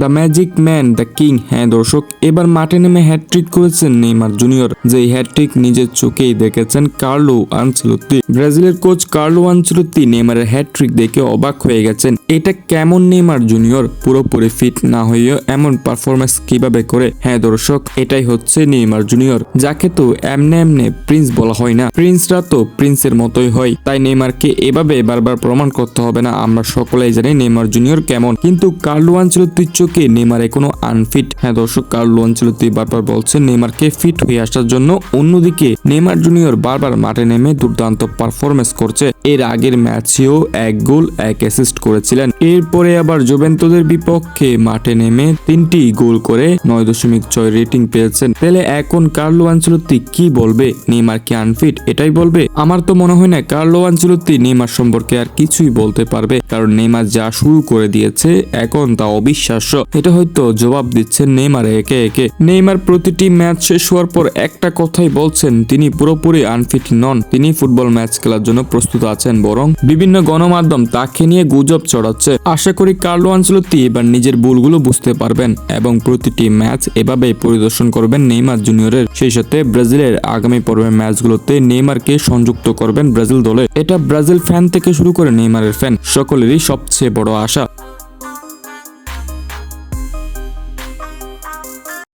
The magic man the king হ্যাঁ দর্শক, এবার মাঠে নেমে হ্যাট্রিক করেছেন নেইমার জুনিয়র যে হ্যাট্রিক নিজের চোখেই দেখেছেন কার্লো আনচেলত্তি ব্রাজিলের কোচ কার্লো আনচেলত্তি নেইমারের হ্যাট্রিক দেখে অবাক হয়ে গেছেন, এটা কেমন নেইমার জুনিয়র পুরোপুরি ফিট না হয়েও এমন পারফরমেন্স কীভাবে করে? হ্যাঁ দর্শক, এটাই হচ্ছে নেইমার জুনিয়র যাকে তো এমনে এমনে প্রিন্স বলা হয় না প্রিন্সরা তো প্রিন্সের মতোই হয়, তাই নেইমারকে এভাবে বারবার প্রমাণ করতে হবে না, আমরা সকলেই জানি নেইমার জুনিয়র কেমন। কিন্তু কার্লো আঞ্চলতির চোখে নেইমার কোনো আনফিট হ্যাঁ দর্শক কার্লো আঞ্চলতি বারবার বলছেন নেমারকে ফিট হয়ে আসার জন্য অন্যদিকে নেমার জুনিয়র বারবার মাঠে নেমে দুর্দান্ত পারফরমেন্স করছে। এর আগের ম্যাচেও এক গোল, এক অ্যাসিস্ট করেছিলেন। এরপরে আবার জুভেন্তুদের বিপক্ষে মাঠে নেমে তিনটি গোল করে নয় দশমিক ছয় রেটিং পেয়েছেন। তাহলে এখন কার্লো আঞ্চলতি কি বলবে? নেইমার কি আনফিট? এটাই বলবে? আমার তো মনে হয় না, কার্লো আঞ্চলতি নেইমার সম্পর্কে আর কিছুই বলতে পারবে। কারণ নেইমার যা শুরু করে দিয়েছে, এখন তা অবিশ্বাস্য। এটা হয়তো জবাব দিচ্ছেন নেইমার একে একে। নেইমার প্রতিটি ম্যাচ শেষ হওয়ার পর একটা কথাই বলছেন, তিনি পুরোপুরি আনফিট নন। তিনি ফুটবল ম্যাচ খেলার জন্য প্রস্তুত আছেন বরং বিভিন্ন গণমাধ্যম তাকে নিয়ে গুজব চড়াচ্ছে আশা করি কার্লো আঞ্চলতি এবার নিজের ভুলগুলো বুঝতে পারবেন এবং প্রতিটি ম্যাচ এভাবেই পরিদর্শন করবেন নেইমার জুনিয়রের। সেই সাথে ব্রাজিলের আগামী পর্বের ম্যাচগুলোতে নেইমারকে সংযুক্ত করবেন ব্রাজিল দলে। এটা ব্রাজিল ফ্যান থেকে শুরু করে নেইমারের ফ্যান, সকলেরই সবচেয়ে বড় আশা।